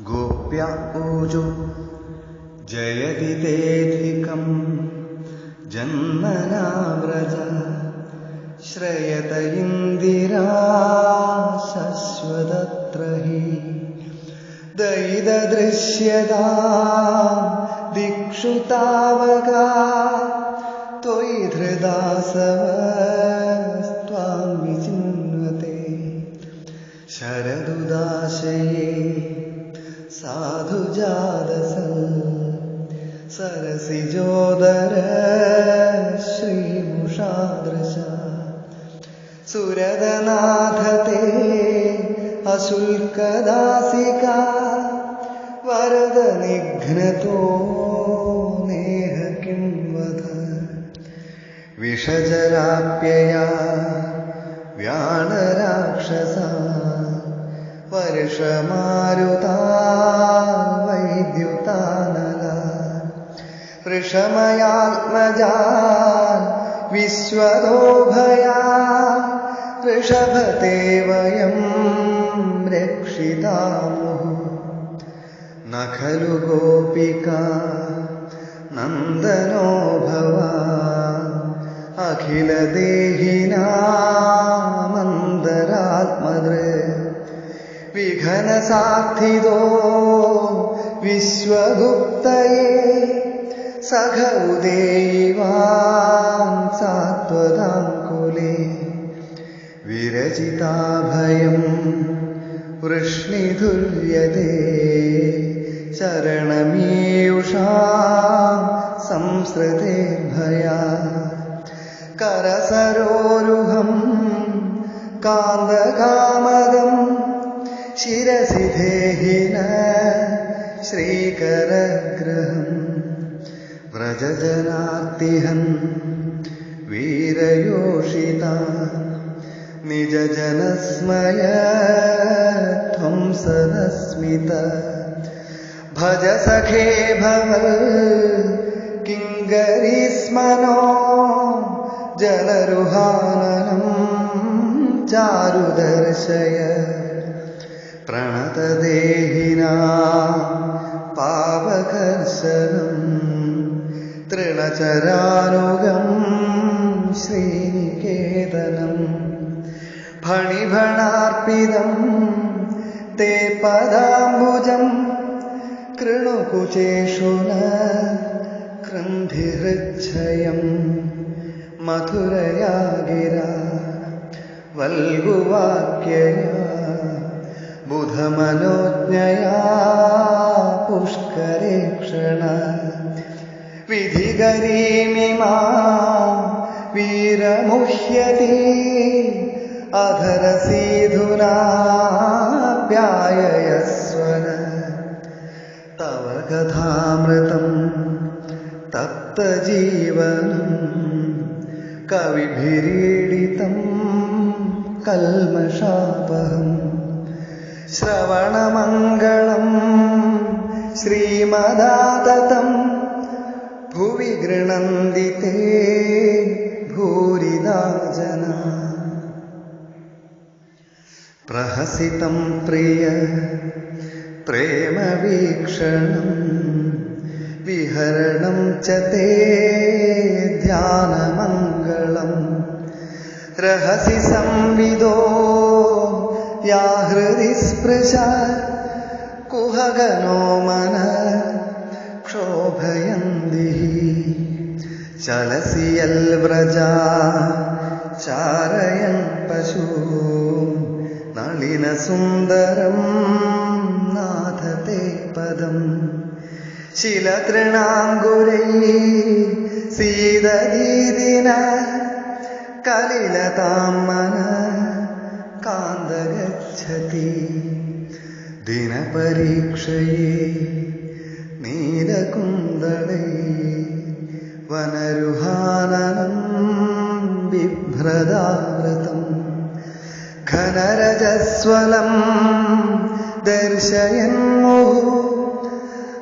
गोप्या ओजो जयति तेऽधिकम् जन्मनाव्रज। श्रयत इन्दिरा शश्वतत्र हि दयिदृश्यता दिक्षुतावगा त्वयिधृदासवस्त्वां विचिन्वते। शरदुदाशये साधुजादसल् सरसिजोदर श्रीमुषादृश सुरदनाथ ते अशुल्कदासिका वरद निघ्नतो नेह किं वद विषजराप्यया व्यानराक्षसा वर्षमारुता ऋषमयात्मजान् विश्वदोभया ऋषभते वयं रक्षितामुः। न खलु गोपिका नन्दनो भवा अखिलदेहिनामन्दरात्मदृ विघनसाथिदो विश्वगुप्तये सघौ उदेवां सात्वङ्कुले विरचिताभयं वृष्णिधुर्यते शरणमीयुषां संस्कृतेर्भया करसरोरुहं कान्दकामदं शिरसि देहिन न श्रीकरग्रहम् व्रजजनार्तिहन् वीरयोषिता निजजनस्मय त्वं सदस्मित। भज सखे भव किङ्गरीस्मनो जलरुहाननम् चारुदर्शय। प्रणतदेहिना पावकर्शनम् तृणचरानुगम् श्रीनिकेतनम् फणिभणार्पितम् ते पदाम्बुजम् कृणुकुचेषु न क्रन्धिहृच्छयम् मधुरया गिरा वल्गुवाक्यया बुधमनोज्ञया पुष्करे क्षण। विधिगरीमिमा वीरमुह्यति अधरसीधुनाप्याययस्वन तव कथामृतम् तप्तजीवनम् कविभिरीडितम् कल्मषापहम् श्रवणमङ्गलम् श्रीमदाततम् भुवि गृह्णन्ति ते भूरिदा जना प्रहसितं प्रिय प्रेमवीक्षणम् विहरणं च ते ध्यानमङ्गलम् रहसि संविदो യാ സ്പൃശ കുഹകനോ മന ക്ഷോഭയന്തി ചലസിയൽ വ്രജ ചാരയൻ പശു നളിനസുന്ദരം നാഥത്തെ പദം. ശിലതൃണാങ്കുരൈ സീതദീദിന കലിലതാം മന കാന്തഗച്ഛതി ദിനപരീക്ഷയെ നീലകുന്തളൈ വനരുഹാനനം ബിഭ്രദാവൃതം ഘനരജസ്വലം ദർശയന്മുഹു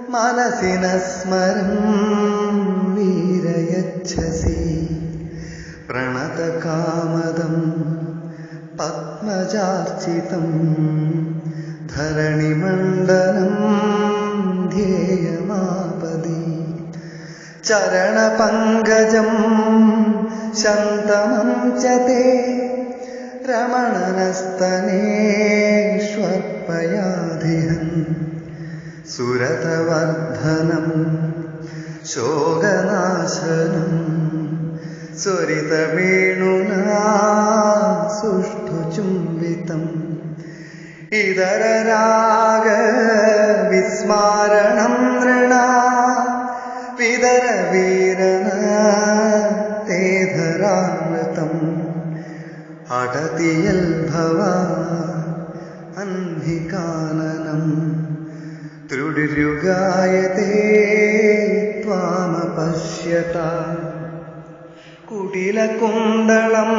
മനസി ന സ്മരൻ വീരയച്ഛസി. പ്രണതകാമദം പത്മജാർച്ചിതം. ധരണിമണ്ഡലം ധ്യേയമാപതി. ചരണപങ്കജം ശന്തമം ച തേ രമണനസ്തനേഷ്വർപ്പയാധിഹം സുരതവർദ്ധനം ശോകനാശനം സ്വരിതവേണുനാ സുഷ്ഠുചുംബിതം ഇതരരാഗ വിസ്മാരണം നൃണ വിതരവീരന തേധരാമൃതം അടതിയൽ ഭവ അന്ധികാനനം ത്രുടിരുഗായതേ ത്വാമപശ്യത. कुटिलकुण्डलम्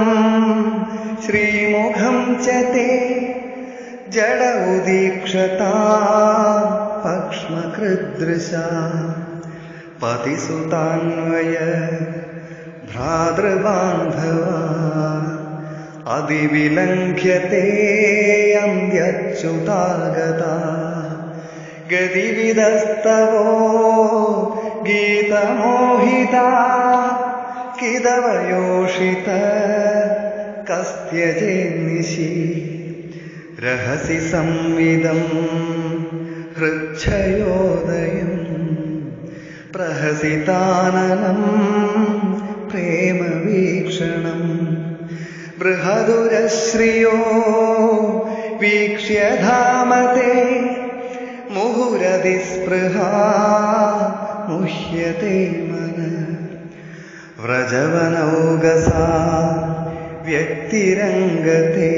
श्रीमुखं च ते जड उदीक्षता पक्ष्मकृदृशा पतिसुतान्वय भ्रातृबान्धवा अदिविलङ्घ्यते यच्युतागता गतिविदस्तवो गीतमोहिता കിതവയോഷിത കസ്ത്യജേന്നിശി രഹസി സംവിധം ഹൃച്ഛയോദയം. പ്രഹസിതാനനം പ്രേമവീക്ഷണം. ബൃഹദുരശ്രിയോ വീക്ഷ്യ ധാമത്തെ മുഹുരതിസ്പൃഹാ മുഹ്യത്തെ മന. व्रजवनौगसा व्यक्तिरङ्गते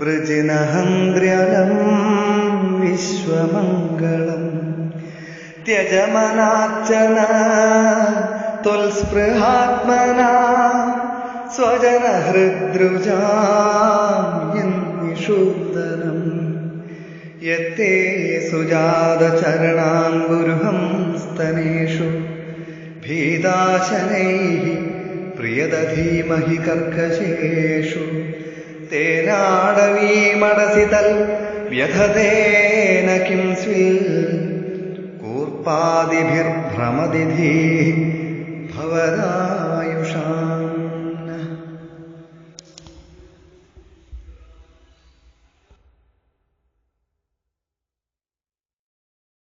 वृजिनह्र्यलं विश्वमङ्गलम् त्यजमनार्चना तुल्स्पृहात्मना स्वजनहृद्रुजा यत्ते सुजातचरणाङ्गुरुहं स्तनेषु भीदाशनैः प्रियदधीमहि कर्कशेषु तेनाडवीमडसि तल् व्यथतेन किं स्विल् कूर्पादिभिर्भ्रमदिभिः भवदा